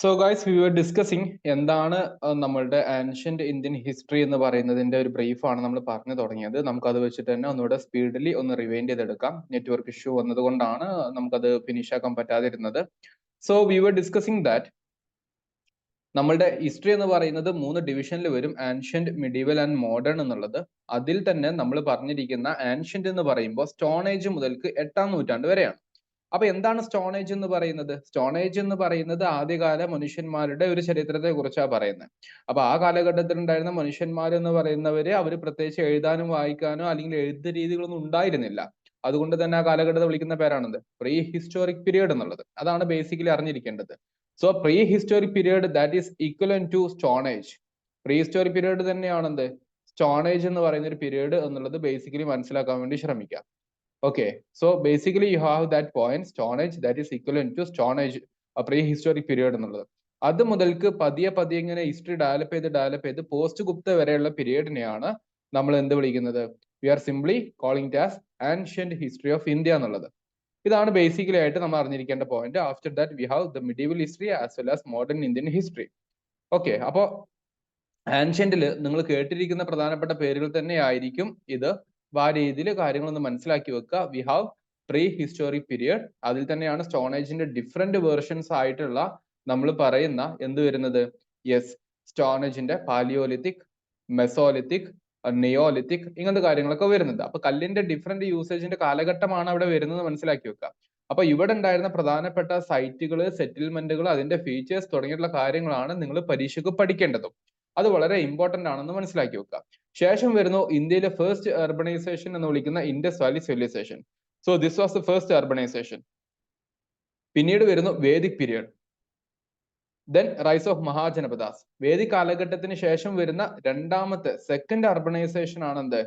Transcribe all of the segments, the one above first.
So guys we were discussing എന്താണ് നമ്മളുടെ ancient Indian history എന്ന് പറയുന്നതിന്റെ ഒരു ബ്രീഫ് ആണ് നമ്മൾ പറഞ്ഞു തുടങ്ങിയത്. നമുക്ക് അത് വെച്ചിട്ട് തന്നെ ഒന്നുകൂടെ സ്പീഡിലി ഒന്ന് റിവൈൻഡ് ചെയ്തെടുക്കാം. നെറ്റ്വർക്ക് ഇഷ്യൂ വന്നതുകൊണ്ടാണ് നമുക്കത് ഫിനിഷ് ആക്കാൻ പറ്റാതിരുന്നത്. So we were discussing that നമ്മളുടെ ഹിസ്റ്ററി എന്ന് പറയുന്നത് മൂന്ന് ഡിവിഷനിൽ വരും. ആൻഷ്യന്റ് മിഡീവൽ ആൻഡ് മോഡേൺ എന്നുള്ളത്. അതിൽ തന്നെ നമ്മൾ പറഞ്ഞിരിക്കുന്ന ആൻഷ്യന്റ് എന്ന് പറയുമ്പോൾ സ്റ്റോൺ ഏജ് മുതൽക്ക് എട്ടാം നൂറ്റാണ്ട് വരെയാണ്. അപ്പൊ എന്താണ് സ്റ്റോണേജ് എന്ന് പറയുന്നത്? സ്റ്റോണേജ് എന്ന് പറയുന്നത് ആദ്യകാല മനുഷ്യന്മാരുടെ ഒരു ചരിത്രത്തെ കുറിച്ചാണ് പറയുന്നത്. അപ്പൊ ആ കാലഘട്ടത്തിൽ ഉണ്ടായിരുന്ന മനുഷ്യന്മാർ എന്ന് പറയുന്നവര് അവർ പ്രത്യേകിച്ച് എഴുതാനും വായിക്കാനോ അല്ലെങ്കിൽ എഴുത്ത് രീതികളൊന്നും ഉണ്ടായിരുന്നില്ല. അതുകൊണ്ട് തന്നെ ആ കാലഘട്ടത്തെ വിളിക്കുന്ന പേരാണത് പ്രീ ഹിസ്റ്റോറിക് പീരീഡ് എന്നുള്ളത്. അതാണ് ബേസിക്കലി അറിഞ്ഞിരിക്കേണ്ടത്. So pre historic period that is equivalent to stone age. Pre historic period തന്നെയാണെന്ത്? Stone age എന്ന് പറയുന്ന ഒരു പീരീഡ് എന്നുള്ളത് ബേസിക്കലി മനസ്സിലാക്കാൻ വേണ്ടി ശ്രമിക്കാം okay so basically you have that point stone age that is equivalent to stone age pre historic എന്നുള്ളത്. അത് മുതൽക്ക് പതിയെ പതിയെ ഇങ്ങനെ ഹിസ്റ്ററി ഡെവലപ്പ് ചെയ്ത് ഡെവലപ്പ് ചെയ്ത് പോസ്റ്റ് ഗുപ്ത വരെയുള്ള പീരീഡിനെയാണ് നമ്മൾ എന്ത് വിളിക്കുന്നത്? We are simply calling this ancient history of India എന്നുള്ളത്. ഇതാണ് ബേസിക്കലി ആയിട്ട് നമ്മൾ അറിഞ്ഞിരിക്കേണ്ട point after that we have the medieval history as well as modern Indian history okay അപ്പോൾ ആൻഷ്യന്റിൽ നിങ്ങൾ കേട്ടിരിക്കുന്ന പ്രധാനപ്പെട്ട പേരുകൾ തന്നെ ആയിരിക്കും ഇത്. അപ്പൊ ആ രീതിയിൽ കാര്യങ്ങളൊന്ന് മനസ്സിലാക്കി വെക്കുക. We have pre historic period അതിൽ തന്നെയാണ് സ്റ്റോൺ ഏജിന്റെ ഡിഫറെന്റ് വേർഷൻസ് ആയിട്ടുള്ള നമ്മൾ പറയുന്ന എന്ത് വരുന്നത്? യെസ് സ്റ്റോൺ ഏജിന്റെ പാലിയോലിത്തിക് മെസോലിത്തിക് നിയോലിത്തിക് ഇങ്ങനത്തെ കാര്യങ്ങളൊക്കെ വരുന്നത് അപ്പൊ കല്ലിന്റെ ഡിഫറെന്റ് യൂസേജിന്റെ കാലഘട്ടമാണ് അവിടെ വരുന്നത് മനസ്സിലാക്കി വെക്കുക. അപ്പൊ ഇവിടെ ഉണ്ടായിരുന്ന പ്രധാനപ്പെട്ട സൈറ്റുകൾ സെറ്റിൽമെന്റുകൾ അതിന്റെ ഫീച്ചേഴ്സ് തുടങ്ങിയിട്ടുള്ള കാര്യങ്ങളാണ് നിങ്ങൾ പരീക്ഷയ്ക്ക് പഠിക്കേണ്ടതും. അത് വളരെ ഇമ്പോർട്ടന്റ് ആണെന്ന് മനസ്സിലാക്കി വെക്കുക. ശേഷം വരുന്നു ഇന്ത്യയിലെ ഫസ്റ്റ് അർബണൈസേഷൻ എന്ന് വിളിക്കുന്ന Indus valley civilization so this was the first urbanization പിന്നീട് വരുന്നു Vedic period then rise of Mahajanapadas വേദി കാലഘട്ടത്തിന് ശേഷം വരുന്ന രണ്ടാമത്തെ സെക്കൻഡ് അർബണൈസേഷൻ ആണ് എന്ത്?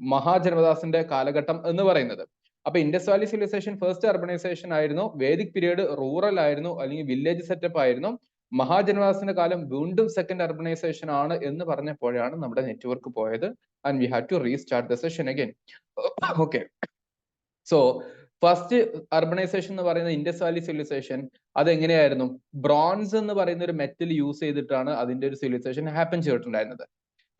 മഹാജനപദാസിന്റെ കാലഘട്ടം എന്ന് പറയുന്നത്. അപ്പൊ Indus valley civilisation first urbanisation ആയിരുന്നു. വേദിക് പീരീഡ് റൂറൽ ആയിരുന്നു. അല്ലെങ്കിൽ വില്ലേജ് സെറ്റപ്പ് ആയിരുന്നു. മഹാജനവാസിന്റെ കാലം വീണ്ടും സെക്കൻഡ് അർബനൈസേഷൻ ആണ് എന്ന് പറഞ്ഞപ്പോഴാണ് നമ്മുടെ നെറ്റ്വർക്ക് പോയത്. And we have to restart the session again okay so first urbanization എന്ന് പറയുന്ന ഇൻഡസ് വാലി സിവിലൈസേഷൻ അത് എങ്ങനെയായിരുന്നു ബ്രോൺസ് എന്ന് പറയുന്ന ഒരു മെറ്റൽ യൂസ് ചെയ്തിട്ടാണ് അതിന്റെ ഒരു സിവിലൈസേഷൻ ഹാപ്പൻ ചെയ്തിട്ടുണ്ടായിരുന്നത്.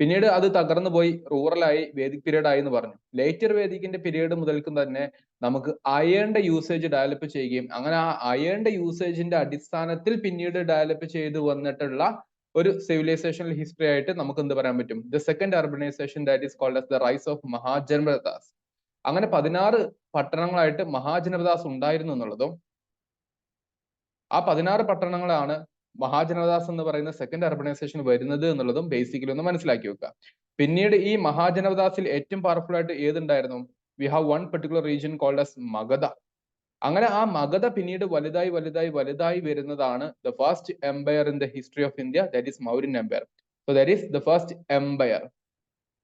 പിന്നീട് അത് തകർന്നു പോയി റൂറലായി വേദിക് പീരീഡ് ആയി എന്ന് പറഞ്ഞു. ലേറ്റർ വേദിക്കിന്റെ പീരീഡ് മുതൽക്കും തന്നെ നമുക്ക് അയേണിന്റെ യൂസേജ് ഡെവലപ്പ് ചെയ്യുകയും അങ്ങനെ ആ അയേണിന്റെ യൂസേജിന്റെ അടിസ്ഥാനത്തിൽ പിന്നീട് ഡെവലപ്പ് ചെയ്തു വന്നിട്ടുള്ള ഒരു സിവിലൈസേഷണൽ ഹിസ്റ്ററി ആയിട്ട് നമുക്ക് എന്ത് പറയാൻ പറ്റും? The second urbanization that is called as the rise of Mahajanapadas. അങ്ങനെ പതിനാറ് പട്ടണങ്ങളായിട്ട് മഹാജനപദാസ് ഉണ്ടായിരുന്നു എന്നുള്ളതും ആ പതിനാറ് പട്ടണങ്ങളാണ് മഹാജനപദാസ് എന്ന് പറയുന്ന സെക്കൻഡ് അർബനൈസേഷൻ വരുന്നത് എന്നുള്ളതും ബേസിക്കലി ഒന്ന് മനസ്സിലാക്കി വെക്കുക. പിന്നീട് ഈ മഹാജനപദാസിൽ ഏറ്റവും പവർഫുൾ ആയിട്ട് ഏതുണ്ടായിരുന്നു? We have one particular region called as Magadha അങ്ങനെ ആ മഗധ പിന്നീട് വലുതായി വലുതായി വലുതായി വരുന്നതാണ് the first empire in the history of India that is Mauryan empire so that is the first empire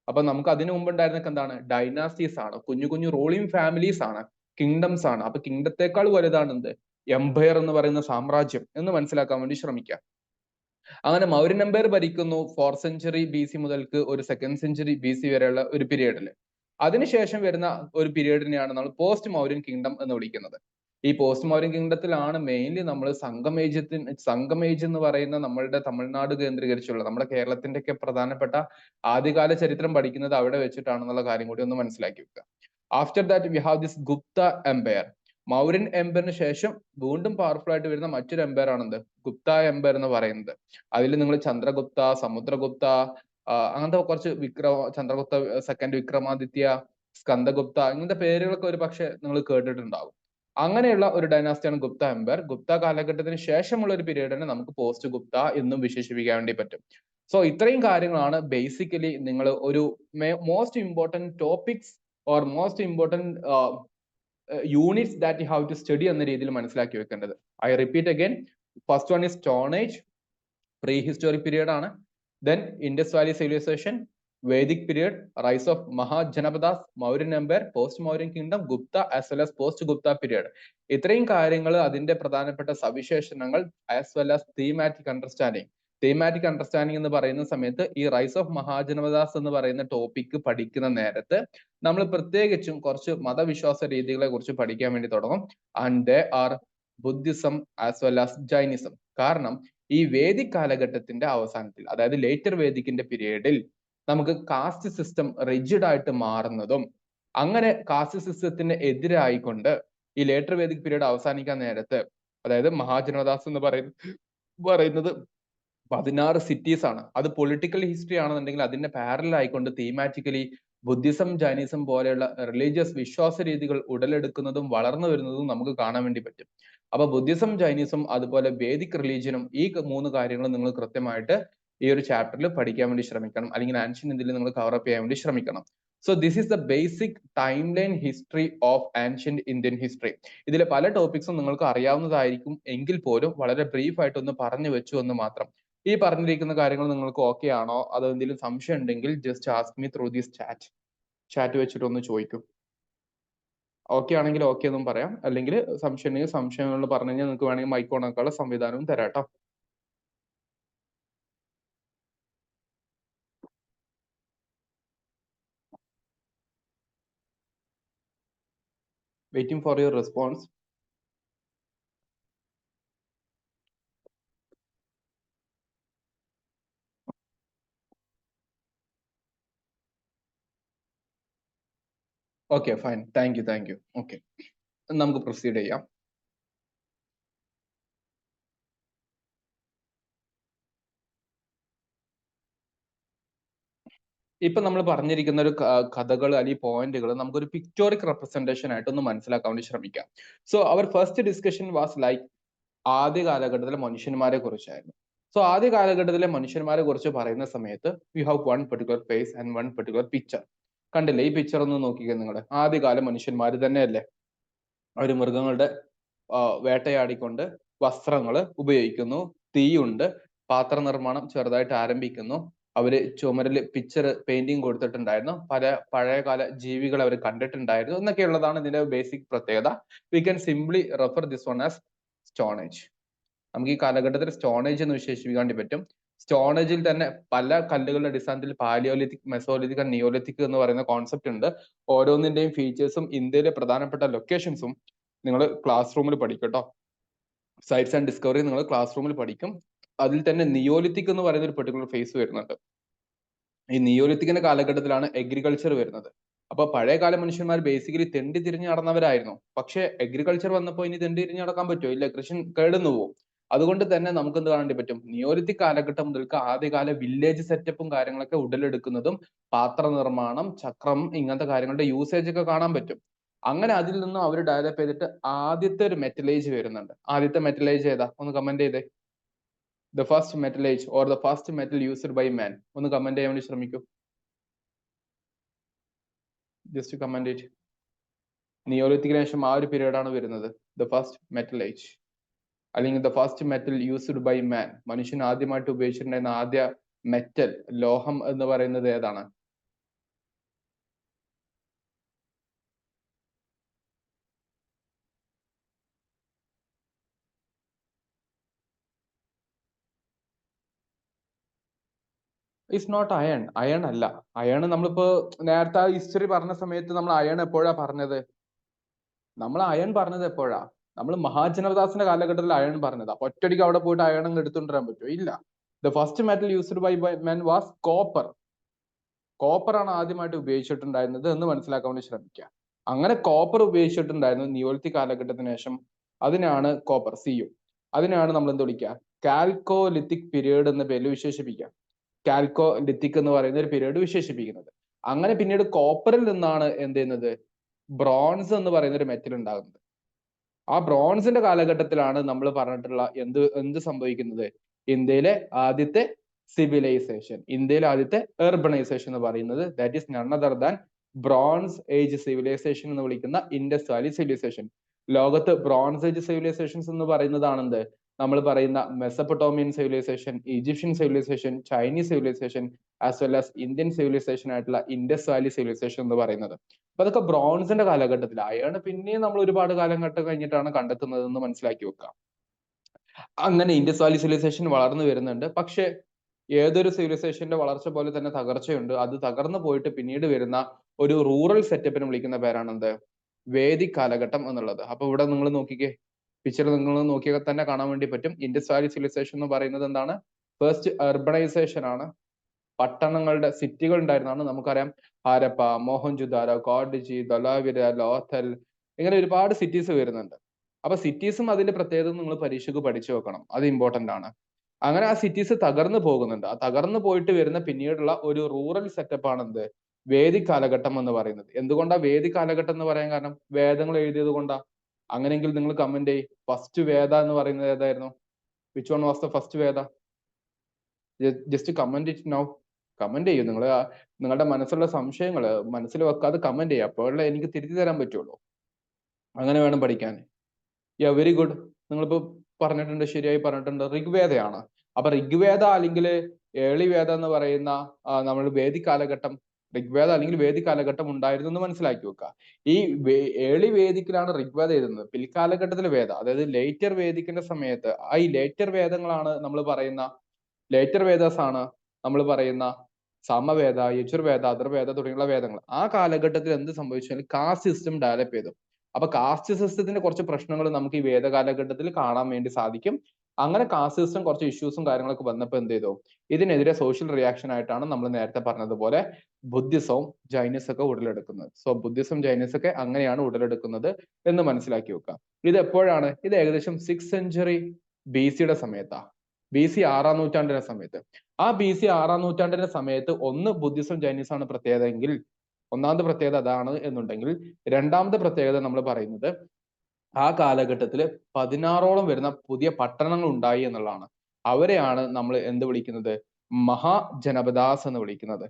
അപ്പൊ നമുക്ക് അതിനു മുമ്പ് ഉണ്ടായിരുന്നൊക്കെ എന്താണ്? ഡൈനാസ്റ്റീസ് ആണ്. കുഞ്ഞു കുഞ്ഞു റൂളിംഗ് ഫാമിലീസ് ആണ്. കിങ്ഡംസ് ആണ്. അപ്പൊ കിങ്ഡത്തെക്കാൾ വലുതാണ് എന്ത്? എംപയർ എന്ന് പറയുന്ന സാമ്രാജ്യം എന്ന് മനസ്സിലാക്കാൻ വേണ്ടി ശ്രമിക്കുക. അങ്ങനെ മൗര്യൻ എംപയർ ഭരിക്കുന്നു. ഫോർ സെഞ്ചുറി ബി സി മുതൽക്ക് ഒരു സെക്കൻഡ് സെഞ്ചുറി ബി സി വരെയുള്ള ഒരു പീരീഡിൽ അതിനുശേഷം വരുന്ന ഒരു പീരീഡിനെയാണ് നമ്മൾ പോസ്റ്റ് മൗര്യൻ കിങ്ഡം എന്ന് വിളിക്കുന്നത്. ഈ പോസ്റ്റ് മൗര്യൻ കിങ്ഡത്തിലാണ് മെയിൻലി നമ്മൾ സംഗമേജത്തിന് സംഗമേജ് എന്ന് പറയുന്ന നമ്മളുടെ തമിഴ്നാട് കേന്ദ്രീകരിച്ചുള്ള നമ്മുടെ കേരളത്തിന്റെ ഒക്കെ പ്രധാനപ്പെട്ട ആദ്യകാല ചരിത്രം പഠിക്കുന്നത് അവിടെ വെച്ചിട്ടാണെന്നുള്ള കാര്യം കൂടി ഒന്ന് മനസ്സിലാക്കി വെക്കുക. After that we have this Gupta empire Mauryan എംപയറിന് ശേഷം വീണ്ടും പവർഫുൾ ആയിട്ട് വരുന്ന മറ്റൊരു എംപയർ ആണെന്ത്? ഗുപ്ത എംപയർ എന്ന് പറയുന്നത്. അതിൽ നിങ്ങൾ ചന്ദ്രഗുപ്ത സമുദ്രഗുപ്ത അങ്ങനത്തെ കുറച്ച് വിക്രമ ചന്ദ്രഗുപ്ത സെക്കൻഡ് വിക്രമാദിത്യ സ്കന്ദഗുപ്ത ഇങ്ങനത്തെ പേരുകളൊക്കെ ഒരു പക്ഷെ നിങ്ങൾ കേട്ടിട്ടുണ്ടാകും അങ്ങനെയുള്ള ഒരു ഡൈനാസ്റ്റിയാണ് ഗുപ്ത എംപയർ ഗുപ്ത കാലഘട്ടത്തിന് ശേഷമുള്ള ഒരു പീരീഡിനെ നമുക്ക് പോസ്റ്റ് ഗുപ്ത എന്നും വിശേഷിപ്പിക്കാൻ വേണ്ടി പറ്റും. സോ ഇത്രയും കാര്യങ്ങളാണ് ബേസിക്കലി നിങ്ങൾ ഒരു most important topics or most important units that you have to study എന്ന രീതിയിൽ മനസ്സിലാക്കി വെക്കേണ്ടത്. I repeat again first one is stone age pre historic period ആണ്. Then Indus valley civilization Vedic period rise of Mahajanapadas Mauryan empire post Mauryan kingdom Gupta as well as post Gupta period ഇത്രയും കാര്യങ്ങൾ അതിന്റെ പ്രധാനപ്പെട്ട സവിശേഷണങ്ങൾ as well as thematic understanding thematic understanding എന്ന് പറയുന്ന സമയത്ത് ഈ rise of മഹാജനവദാസ് എന്ന് പറയുന്ന ടോപ്പിക്ക് പഠിക്കുന്ന നേരത്ത് നമ്മൾ പ്രത്യേകിച്ചും കുറച്ച് മതവിശ്വാസ രീതികളെ കുറിച്ച് പഠിക്കാൻ വേണ്ടി തുടങ്ങും. And they are Buddhism as well as Jainism കാരണം ഈ വേദിക് കാലഘട്ടത്തിന്റെ അവസാനത്തിൽ അതായത് ലേറ്റർ വേദിക്കിന്റെ പീരീഡിൽ നമുക്ക് കാസ്റ്റ് സിസ്റ്റം റിജിഡ് ആയിട്ട് മാറുന്നതും അങ്ങനെ കാസ്റ്റ് സിസ്റ്റത്തിന് എതിരായിക്കൊണ്ട് ഈ ലേറ്റർ വേദിക് പീരീഡ് അവസാനിക്കാൻ നേരത്ത് അതായത് മഹാജനദാസ് എന്ന് പറയുന്നത് പറയുന്നത് പതിനാറ് സിറ്റീസ് ആണ്. അത് പൊളിറ്റിക്കൽ ഹിസ്റ്ററി ആണെന്നുണ്ടെങ്കിൽ അതിന്റെ പാരലൽ ആയിക്കൊണ്ട് തീമാറ്റിക്കലി ബുദ്ധിസം ജൈനിസം പോലെയുള്ള റിലീജിയസ് വിശ്വാസ രീതികൾ ഉടലെടുക്കുന്നതും വളർന്നു വരുന്നതും നമുക്ക് കാണാൻ വേണ്ടി പറ്റും. അപ്പൊ ബുദ്ധിസം ജൈനിസം അതുപോലെ വേദിക് റിലീജിയനും ഈ മൂന്ന് കാര്യങ്ങളും നിങ്ങൾ കൃത്യമായിട്ട് ഈ ഒരു ചാപ്റ്ററിൽ പഠിക്കാൻ വേണ്ടി ശ്രമിക്കണം. അല്ലെങ്കിൽ ആൻഷ്യൻ ഇന്ത്യയിൽ നിങ്ങൾ കവർ അപ്പ് ചെയ്യാൻ വേണ്ടി ശ്രമിക്കണം. So this is the basic time line history of ancient Indian history ഇതിലെ പല ടോപ്പിക്സും നിങ്ങൾക്ക് അറിയാവുന്നതായിരിക്കും എങ്കിൽ പോലും വളരെ ബ്രീഫ് ആയിട്ട് ഒന്ന് പറഞ്ഞു വെച്ചു എന്ന് മാത്രം. ഈ പറഞ്ഞിരിക്കുന്ന കാര്യങ്ങൾ നിങ്ങൾക്ക് ഓക്കെ ആണോ? അതോ എന്തെങ്കിലും സംശയം ഉണ്ടെങ്കിൽ just ask me through this chat chat വെച്ചിട്ട് ഒന്ന് ചോദിക്കും. ഓക്കെ ആണെങ്കിൽ ഓക്കെ എന്നും പറയാം. അല്ലെങ്കിൽ സംശയം ഉണ്ടെങ്കിൽ സംശയങ്ങൾ പറഞ്ഞു കഴിഞ്ഞാൽ നിങ്ങൾക്ക് വേണമെങ്കിൽ മൈക്ക് ഓൺ ആക്കാനുള്ള സംവിധാനവും തരാം കേട്ടോ waiting for your response. Okay fine thank you thank you okay നമുക്ക് പ്രൊസീഡ് ചെയ്യാം. ഇപ്പൊ നമ്മൾ പറഞ്ഞിരിക്കുന്ന ഒരു കഥകൾ അല്ലെങ്കിൽ പോയിന്റുകൾ നമുക്കൊരു പിക്ചോറിക് റെപ്രസെന്റേഷൻ ആയിട്ട് ഒന്ന് മനസ്സിലാക്കാൻ വേണ്ടി ശ്രമിക്കാം. So our first discussion was like ആദ്യ കാലഘട്ടത്തിലെ മനുഷ്യന്മാരെ കുറിച്ചായിരുന്നു. സോ ആദ്യ കാലഘട്ടത്തിലെ മനുഷ്യന്മാരെ കുറിച്ച് പറയുന്ന സമയത്ത് you have one particular face and one particular picture കണ്ടില്ലേ? ഈ പിക്ചർ ഒന്ന് നോക്കിക്കുക നിങ്ങൾ ആദ്യകാല മനുഷ്യന്മാർ തന്നെയല്ലേ? അവർ മൃഗങ്ങളുടെ വേട്ടയാടിക്കൊണ്ട് വസ്ത്രങ്ങൾ ഉപയോഗിക്കുന്നു. തീയുണ്ട്. പാത്ര നിർമ്മാണം ചെറുതായിട്ട് ആരംഭിക്കുന്നു. അവർ ചുമരിൽ പിക്ചർ പെയിന്റിങ് കൊടുത്തിട്ടുണ്ടായിരുന്നു. പല പഴയകാല ജീവികൾ അവർ കണ്ടിട്ടുണ്ടായിരുന്നു എന്നൊക്കെയുള്ളതാണ് ഇതിന്റെ ബേസിക് പ്രത്യേകത. We can simply refer this one as stone age നമുക്ക് ഈ കാലഘട്ടത്തിൽ സ്റ്റോണേജ് എന്ന് വിശേഷിപ്പിക്കാൻ വേണ്ടി പറ്റും. സ്റ്റോണേജിൽ തന്നെ പല കല്ലുകളുടെ അടിസ്ഥാനത്തിൽ പാലിയോലിത്തിക് മെസോലിത്തിക് നിയോലിത്തിക് എന്ന് പറയുന്ന കോൺസെപ്റ്റ് ഉണ്ട്. ഓരോന്നിന്റെയും ഫീച്ചേഴ്സും ഇന്ത്യയിലെ പ്രധാനപ്പെട്ട ലൊക്കേഷൻസും നിങ്ങൾ ക്ലാസ് റൂമിൽ പഠിക്കട്ടോ കേട്ടോ സൈറ്റ്സ് ആൻഡ് ഡിസ്കവറി നിങ്ങൾ ക്ലാസ് റൂമിൽ പഠിക്കും. അതിൽ തന്നെ നിയോലിത്തിക് എന്ന് പറയുന്ന ഒരു പെർട്ടിക്കുലർ ഫേസ് വരുന്നുണ്ട്. ഈ നിയോലിത്തിക്കിന്റെ കാലഘട്ടത്തിലാണ് അഗ്രികൾച്ചർ വരുന്നത്. അപ്പൊ പഴയകാല മനുഷ്യന്മാർ ബേസിക്കലി തെണ്ടി തിരിഞ്ഞു നടന്നവരായിരുന്നു. പക്ഷെ അഗ്രികൾച്ചർ വന്നപ്പോൾ ഇനി തെണ്ടി തിരിഞ്ഞു നടക്കാൻ പറ്റുമോ? ഇല്ല കൃഷി കേടുന്നു പോകും അതുകൊണ്ട് തന്നെ നമുക്ക് എന്ത് കാണാൻ പറ്റും? നിയോലിത്തിക് കാലഘട്ടം മുതൽക്ക് ആദ്യകാല വില്ലേജ് സെറ്റപ്പും കാര്യങ്ങളൊക്കെ ഉടലെടുക്കുന്നതും പാത്ര നിർമ്മാണം ചക്രം ഇങ്ങനത്തെ കാര്യങ്ങളുടെ യൂസേജ് ഒക്കെ കാണാൻ പറ്റും. അങ്ങനെ അതിൽ നിന്നും അവർ ഡെവലപ്പ് ചെയ്തിട്ട് ആദ്യത്തെ ഒരു മെറ്റലൈജ് വരുന്നുണ്ട്. ആദ്യത്തെ മെറ്റലൈജ് ഏതാ? ഒന്ന് കമന്റ് ചെയ്തേ. The first metal age or the first metal used by man ഒന്ന് കമന്റ് ചെയ്യാൻ വേണ്ടി ശ്രമിക്കൂ. ജസ്റ്റ് കമന്റ് ഇറ്റ് നിയോലിത്തിക്കിന് ശേഷം ആ ഒരു പീരീഡ് ആണ് വരുന്നത്. ദ ഫസ്റ്റ് മെറ്റൽ ഏജ് അല്ലെങ്കിൽ the first metal used by man മനുഷ്യൻ ആദ്യമായിട്ട് ഉപയോഗിച്ചിട്ടുണ്ടായിരുന്ന ആദ്യ മെറ്റൽ ലോഹം എന്ന് പറയുന്നത് ഏതാണ്? ഇറ്റ്സ് നോട്ട് അയൺ അയൺ അല്ല. അയൺ നമ്മളിപ്പോ നേരത്തെ ആ ഹിസ്റ്ററി പറഞ്ഞ സമയത്ത് നമ്മൾ അയൺ എപ്പോഴാ പറഞ്ഞത്? നമ്മൾ അയൺ പറഞ്ഞത് എപ്പോഴാ? നമ്മൾ മഹാജനദാസിന്റെ കാലഘട്ടത്തിൽ അയൺ പറഞ്ഞത്. അപ്പൊ ഒറ്റയടിക്ക് അവിടെ പോയിട്ട് അയൺ അങ്ങ് എടുത്തുകൊണ്ടിരാൻ പറ്റുമോ? ഇല്ല. The first metal used by by men was copper copper ആണ് ആദ്യമായിട്ട് ഉപയോഗിച്ചിട്ടുണ്ടായിരുന്നത് എന്ന് മനസ്സിലാക്കാൻ വേണ്ടി ശ്രമിക്കുക. അങ്ങനെ കോപ്പർ ഉപയോഗിച്ചിട്ടുണ്ടായിരുന്നു നിയോളിത്തി കാലഘട്ടത്തിന് ശേഷം. അതിനാണ് കോപ്പർ സി യു അതിനാണ് നമ്മൾ എന്ത് വിളിക്കുക? കാൽക്കോലിത്തിക് പീരീഡ് എന്ന പേരിൽ വിശേഷിപ്പിക്കുക. കാൽക്കോലിത്തിക് എന്ന് പറയുന്ന ഒരു പീരീഡ് വിശേഷിപ്പിക്കുന്നത്. അങ്ങനെ പിന്നീട് കോപ്പറിൽ നിന്നാണ് എന്ത് ചെയ്യുന്നത്? ബ്രോൺസ് എന്ന് പറയുന്ന ഒരു മെറ്റൽ ഉണ്ടാകുന്നത്. ആ ബ്രോൺസിന്റെ കാലഘട്ടത്തിലാണ് നമ്മൾ പറഞ്ഞിട്ടുള്ള എന്ത് എന്ത് സംഭവിക്കുന്നത്? ഇന്ത്യയിലെ ആദ്യത്തെ സിവിലൈസേഷൻ ഇന്ത്യയിലെ ആദ്യത്തെ എർബണൈസേഷൻ എന്ന് പറയുന്നത് that is none other than bronze age civilization എന്ന് വിളിക്കുന്ന ഇൻഡസ് വാലി സിവിലൈസേഷൻ ലോകത്ത് ബ്രോൺസ് ഏജ് സിവിലൈസേഷൻസ് എന്ന് പറയുന്നതാണ് എന്ത് നമ്മൾ പറയുന്ന Mesopotamian civilization Egyptian civilization Chinese civilization as well as Indian civilization ആയിട്ടുള്ള ഇൻഡസ് വാലി സിവിലൈസേഷൻ എന്ന് പറയുന്നത്. അപ്പൊ അതൊക്കെ ബ്രോൺസിന്റെ കാലഘട്ടത്തിൽ അയാണ് പിന്നെയും നമ്മൾ ഒരുപാട് കാലഘട്ടം കഴിഞ്ഞിട്ടാണ് കണ്ടെത്തുന്നത് എന്ന് മനസ്സിലാക്കി വെക്കുക. അങ്ങനെ ഇൻഡസ് വാലി സിവിലൈസേഷൻ വളർന്നു വരുന്നുണ്ട്. പക്ഷേ ഏതൊരു സിവിലൈസേഷന്റെ വളർച്ച പോലെ തന്നെ തകർച്ചയുണ്ട്. അത് തകർന്നു പോയിട്ട് പിന്നീട് വരുന്ന ഒരു റൂറൽ സെറ്റപ്പിന് വിളിക്കുന്ന പേരാണെന്ത് വേദി കാലഘട്ടം എന്നുള്ളത്. അപ്പൊ ഇവിടെ നിങ്ങൾ നോക്കിക്കേ. പിക്ചർ നിങ്ങൾ നോക്കിയാൽ തന്നെ കാണാൻ വേണ്ടി പറ്റും. ഇൻഡസ് വാലി സിവിലൈസേഷൻ എന്ന് പറയുന്നത് എന്താണ്? ഫസ്റ്റ് അർബണൈസേഷൻ ആണ്. പട്ടണങ്ങളുടെ സിറ്റികൾ ഉണ്ടായിരുന്നാണ് നമുക്കറിയാം ഹാരപ്പ മോഹൻജുദാര കോഡ്ജി ദൊലാവിര ലോഥൽ ഇങ്ങനെ ഒരുപാട് സിറ്റീസ് വരുന്നുണ്ട്. അപ്പൊ സിറ്റീസും അതിന്റെ പ്രത്യേകത നിങ്ങൾ പരീക്ഷയ്ക്ക് പഠിച്ചു വെക്കണം. അത് ഇമ്പോർട്ടന്റ് ആണ്. അങ്ങനെ ആ സിറ്റീസ് തകർന്നു പോകുന്നുണ്ട്. ആ തകർന്നു പോയിട്ട് വരുന്ന പിന്നീടുള്ള ഒരു റൂറൽ സെറ്റപ്പ് ആണെന്ത് വേദി കാലഘട്ടം എന്ന് പറയുന്നത്. എന്തുകൊണ്ടാണ് വേദി കാലഘട്ടം എന്ന് പറയാൻ കാരണം? വേദങ്ങൾ എഴുതിയത് കൊണ്ടാ. അങ്ങനെയെങ്കിൽ നിങ്ങൾ കമന്റ് ചെയ് ഫസ്റ്റ് വേദ എന്ന് പറയുന്നത് ഏതായിരുന്നു? Which one was the first Veda? Just comment it now comment ചെയ്യൂ. നിങ്ങൾ നിങ്ങളുടെ മനസ്സിലുള്ള സംശയങ്ങൾ മനസ്സിൽ വെക്കാതെ കമന്റ് ചെയ്യുക അപ്പോഴല്ലേ എനിക്ക് തിരുത്തി തരാൻ പറ്റുള്ളൂ. അങ്ങനെ വേണം പഠിക്കാൻ. യാ വെരി ഗുഡ് നിങ്ങളിപ്പോ പറഞ്ഞിട്ടുണ്ട് ശരിയായി പറഞ്ഞിട്ടുണ്ട്. ഋഗ്വേദയാണ്. അപ്പൊ ഋഗ്വേദ അല്ലെങ്കിൽ ഏളി വേദ എന്ന് പറയുന്ന നമ്മൾ വേദി കാലഘട്ടം ഋഗ്വേദ അല്ലെങ്കിൽ വേദിക് കാലഘട്ടം ഉണ്ടായിരുന്നു എന്ന് മനസ്സിലാക്കി വെക്കുക. ഈ ഏളി വേദിക്കിലാണ് ഋഗ്വേദ എഴുതുന്നത്. പിൽക്കാലഘട്ടത്തിലെ വേദ അതായത് ലേറ്റർ വേദിക്കിന്റെ സമയത്ത് ആ ഈ ലേറ്റർ വേദങ്ങളാണ് നമ്മൾ പറയുന്ന ലേറ്റർ വേദസ് ആണ് നമ്മൾ പറയുന്ന സമവേദ യജുർവേദ അഥർവേദ തുടങ്ങിയുള്ള വേദങ്ങൾ. ആ കാലഘട്ടത്തിൽ എന്ത് സംഭവിച്ചാൽ കാസ്റ്റ് സിസ്റ്റം ഡെവലപ്പ് ചെയ്തു. അപ്പൊ കാസ്റ്റ് സിസ്റ്റത്തിന്റെ കുറച്ച് പ്രശ്നങ്ങൾ നമുക്ക് ഈ വേദകാലഘട്ടത്തിൽ കാണാൻ വേണ്ടി സാധിക്കും. അങ്ങനെ കാസ്റ്റ് സിസ്റ്റം കുറച്ച് ഇഷ്യൂസും കാര്യങ്ങളൊക്കെ വന്നപ്പോൾ എന്ത് ചെയ്തു? ഇതിനെതിരെ സോഷ്യൽ റിയാക്ഷൻ ആയിട്ടാണ് നമ്മൾ നേരത്തെ പറഞ്ഞതുപോലെ ബുദ്ധിസവും ജൈനിസം ഒക്കെ ഉടലെടുക്കുന്നത്. സോ ബുദ്ധിസം ജൈനിസം അങ്ങനെയാണ് ഉടലെടുക്കുന്നത് എന്ന് മനസ്സിലാക്കി വെക്കുക. ഇത് എപ്പോഴാണ്? ഇത് ഏകദേശം സിക്സ് സെഞ്ചുറി ബി സിയുടെ സമയത്താ. ബി സി ആറാം നൂറ്റാണ്ടിന്റെ സമയത്ത്. ആ ബി സി ആറാം നൂറ്റാണ്ടിന്റെ സമയത്ത് ഒന്ന് ബുദ്ധിസം ജൈനസാണ് പ്രത്യേകത എങ്കിൽ ഒന്നാമത്തെ പ്രത്യേകത അതാണ് എന്നുണ്ടെങ്കിൽ രണ്ടാമത്തെ പ്രത്യേകത നമ്മൾ പറയുന്നത് ആ കാലഘട്ടത്തിൽ പതിനാറോളം വരുന്ന പുതിയ പട്ടണങ്ങൾ ഉണ്ടായി എന്നുള്ളതാണ്. അവരെയാണ് നമ്മൾ എന്ത് വിളിക്കുന്നത്? മഹാജനപദാസ് എന്ന് വിളിക്കുന്നത്.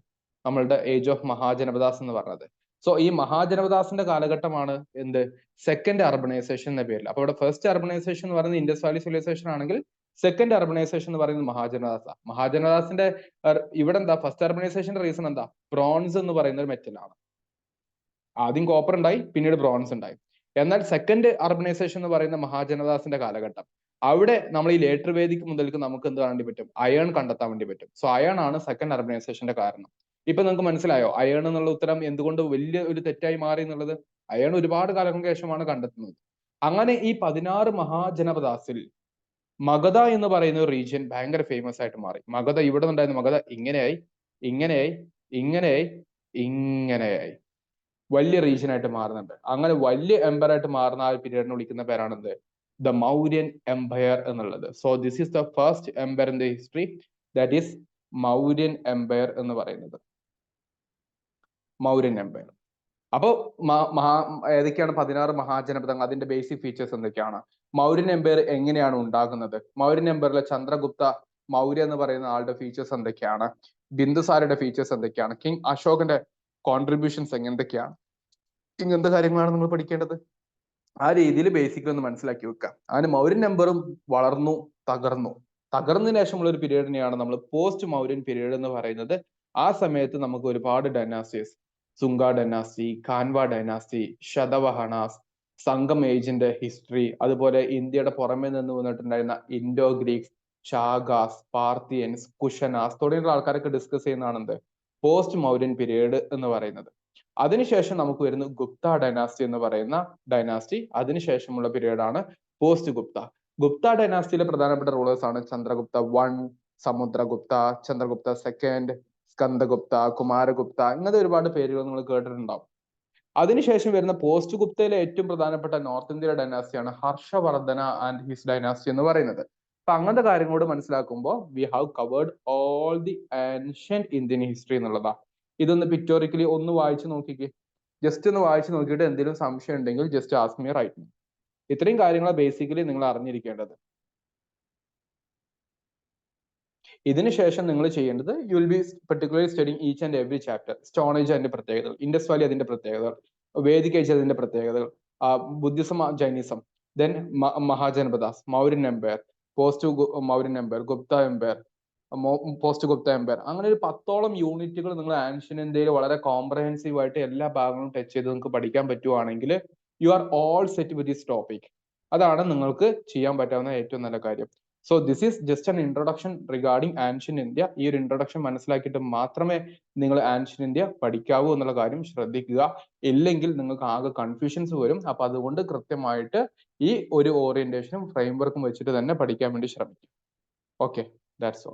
നമ്മളുടെ ഏജ് ഓഫ് മഹാജനപദാസ് എന്ന് പറഞ്ഞത്. സോ ഈ മഹാജനപദാസിന്റെ കാലഘട്ടമാണ് എന്ത്? സെക്കൻഡ് അർബണൈസേഷൻ എന്ന പേരിൽ. അപ്പൊ ഇവിടെ ഫസ്റ്റ് അർബണൈസേഷൻ എന്ന് പറയുന്നത് ഇൻഡസ് വാലി സിവിലൈസേഷൻ ആണെങ്കിൽ സെക്കൻഡ് അർബണൈസേഷൻ എന്ന് പറയുന്നത് മഹാജനദാസ മഹാജനദാസിന്റെ ഇവിടെ എന്താ? ഫസ്റ്റ് അർബണൈസേഷന്റെ റീസൺ എന്താ? ബ്രോൺസ് എന്ന് പറയുന്ന ഒരു മെറ്റൽ ആണ്. ആദ്യം കോപ്പർ ഉണ്ടായി പിന്നീട് ബ്രോൺസ് ഉണ്ടായി. എന്നാൽ സെക്കൻഡ് അർബനൈസേഷൻ എന്ന് പറയുന്ന മഹാജനദാസിന്റെ കാലഘട്ടം. അവിടെ നമ്മൾ ഈ ലേറ്റർ വേദിക്ക് മുതൽക്ക് നമുക്ക് എന്ത് കാണാൻ പറ്റും? അയൺ കണ്ടെത്താൻ വേണ്ടി പറ്റും. സോ അയൺ ആണ് സെക്കൻഡ് അർബനൈസേഷന്റെ കാരണം. ഇപ്പൊ നിങ്ങൾക്ക് മനസ്സിലായോ? അയൺ എന്നുള്ള ഉത്തരം എന്തുകൊണ്ട് വലിയ ഒരു തെറ്റായി മാറി എന്നുള്ളത്? അയൺ ഒരുപാട് കാലങ്ങൾക്ക് ശേഷമാണ് കണ്ടെത്തുന്നത്. അങ്ങനെ ഈ പതിനാറ് മഹാജനപദാസിൽ മഗധ എന്ന് പറയുന്ന ഒരു റീജിയൻ ഭയങ്കര ഫേമസ് ആയിട്ട് മാറി. മഗധ ഇവിടെ നിന്നുണ്ടായിരുന്ന മഗധ ഇങ്ങനെയായി ഇങ്ങനെയായി ഇങ്ങനെയായി ഇങ്ങനെയായി. വലിയ റീജിയൻ ആയിട്ട് മാറുന്നുണ്ട്. അങ്ങനെ വലിയ എംപയർ ആയിട്ട് മാറുന്ന ആ പീരീഡിനെ വിളിക്കുന്ന പേരാണ് എന്ത് ദ മൗര്യൻ എംപയർ എന്നുള്ളത്. So this is the first empire in the history that is Mauryan empire എന്ന് പറയുന്നത്. മൗര്യൻ എംപയർ അപ്പോ മഹാ ഏതൊക്കെയാണ് പതിനാറ് മഹാജനപദങ്ങൾ? അതിന്റെ ബേസിക് ഫീച്ചേഴ്സ് എന്തൊക്കെയാണ്? മൗര്യൻ എംപയർ എങ്ങനെയാണ് ഉണ്ടാകുന്നത്? മൗര്യൻ എംപയറിലെ ചന്ദ്രഗുപ്ത മൗര്യ എന്ന് പറയുന്ന ആളുടെ ഫീച്ചേഴ്സ് എന്തൊക്കെയാണ്? ബിന്ദുസാരയുടെ ഫീച്ചേഴ്സ് എന്തൊക്കെയാണ്? കിങ് അശോകന്റെ കോൺട്രിബ്യൂഷൻസ് എന്തൊക്കെയാണ് ഇങ്ങനത്തെ കാര്യങ്ങളാണ് നമ്മൾ പഠിക്കേണ്ടത്? ആ രീതിയിൽ ബേസിക് ഒന്ന് മനസ്സിലാക്കി വെക്കുക അങ്ങനെ മൗര്യൻ നമ്പറും വളർന്നു തകർന്നു. തകർന്നതിന് ശേഷമുള്ള ഒരു പീരീഡിനെയാണ് നമ്മൾ പോസ്റ്റ് മൗര്യൻ പീരീഡ് എന്ന് പറയുന്നത്. ആ സമയത്ത് നമുക്ക് ഒരുപാട് dynasties Sunga dynasty Kanva dynasty Satavahanas Sangam ഏജിന്റെ history അതുപോലെ ഇന്ത്യയുടെ പുറമെ നിന്ന് വന്നിട്ടുണ്ടായിരുന്ന ഇൻഡോ ഗ്രീക്സ് ഷാഗാസ് പാർത്തിയൻസ് കുഷനാസ് തുടങ്ങിയുള്ള ആൾക്കാരൊക്കെ ഡിസ്കസ് ചെയ്യുന്നതാണ് എന്ത് പോസ്റ്റ് മൗര്യൻ പീരീഡ് എന്ന് പറയുന്നത്. അതിനുശേഷം നമുക്ക് വരുന്ന ഗുപ്ത ഡൈനാസ്റ്റി എന്ന് പറയുന്ന ഡൈനാസ്റ്റി അതിനുശേഷമുള്ള പീരീഡ് ആണ് പോസ്റ്റ് ഗുപ്ത. ഗുപ്ത ഡൈനാസ്റ്റിയിലെ പ്രധാനപ്പെട്ട റൂളേഴ്സ് ആണ് ചന്ദ്രഗുപ്ത വൺ സമുദ്രഗുപ്ത ചന്ദ്രഗുപ്ത സെക്കൻഡ് സ്കന്ദഗുപ്ത കുമാരഗുപ്ത ഇങ്ങനത്തെ ഒരുപാട് പേരുകൾ നിങ്ങൾ കേട്ടിട്ടുണ്ടാവും. അതിനുശേഷം വരുന്ന പോസ്റ്റ് ഗുപ്തയിലെ ഏറ്റവും പ്രധാനപ്പെട്ട നോർത്ത് ഇന്ത്യയിലെ ഡൈനാസ്റ്റിയാണ് ഹർഷവർദ്ധന ആൻഡ് ഹിസ് ഡൈനാസ്റ്റി എന്ന് പറയുന്നത്. അപ്പൊ അങ്ങനത്തെ കാര്യങ്ങളോട് മനസ്സിലാക്കുമ്പോൾ we have covered all the ancient Indian history എന്നുള്ളതാ. ഇതൊന്ന് പിക്ടോറിക്കലി ഒന്ന് വായിച്ചു നോക്കിക്കേ. ജസ്റ്റ് ഒന്ന് വായിച്ചു നോക്കിയിട്ട് എന്തെങ്കിലും സംശയം ഉണ്ടെങ്കിൽ ജസ്റ്റ് ആസ്ക് മീ റൈറ്റ് ഇത്രയും കാര്യങ്ങൾ ബേസിക്കലി നിങ്ങൾ അറിഞ്ഞിരിക്കേണ്ടത്. ഇതിനുശേഷം നിങ്ങൾ ചെയ്യേണ്ടത് you will be particular studying each and every chapter stone age അതിന്റെ പ്രത്യേകതകൾ ഇൻഡസ് വാലി അതിന്റെ പ്രത്യേകതകൾ വേദിക് ഏജ് അതിന്റെ പ്രത്യേകതകൾ Buddhism Jainism then Mahajanapadas Mauryan empire post Mauryan empire Gupta empire post Gupta empire അങ്ങനെ ഒരു പത്തോളം യൂണിറ്റുകൾ നിങ്ങൾ ആൻഷ്യൻ ഇന്ത്യയിൽ വളരെ കോംപ്രഹെൻസീവ് ആയിട്ട് എല്ലാ ഭാഗങ്ങളും ടച്ച് ചെയ്ത് നിങ്ങൾക്ക് പഠിക്കാൻ പറ്റുവാണെങ്കിൽ you are all set with this topic അതാണ് നിങ്ങൾക്ക് ചെയ്യാൻ പറ്റാവുന്ന ഏറ്റവും നല്ല കാര്യം. So this is just an introduction regarding ancient India ഈ ഒരു ഇൻട്രൊഡക്ഷൻ മനസ്സിലാക്കിയിട്ട് മാത്രമേ നിങ്ങൾ ആൻഷ്യൻ ഇന്ത്യ പഠിക്കാവൂ എന്നുള്ള കാര്യം ശ്രദ്ധിക്കുക. ഇല്ലെങ്കിൽ നിങ്ങൾക്ക് ആകെ കൺഫ്യൂഷൻസ് വരും. അപ്പൊ അതുകൊണ്ട് കൃത്യമായിട്ട് ഈ ഒരു ഓറിയന്റേഷനും ഫ്രെയിംവർക്കും വെച്ചിട്ട് തന്നെ പഠിക്കാൻ വേണ്ടി ശ്രമിക്കും. Okay that's all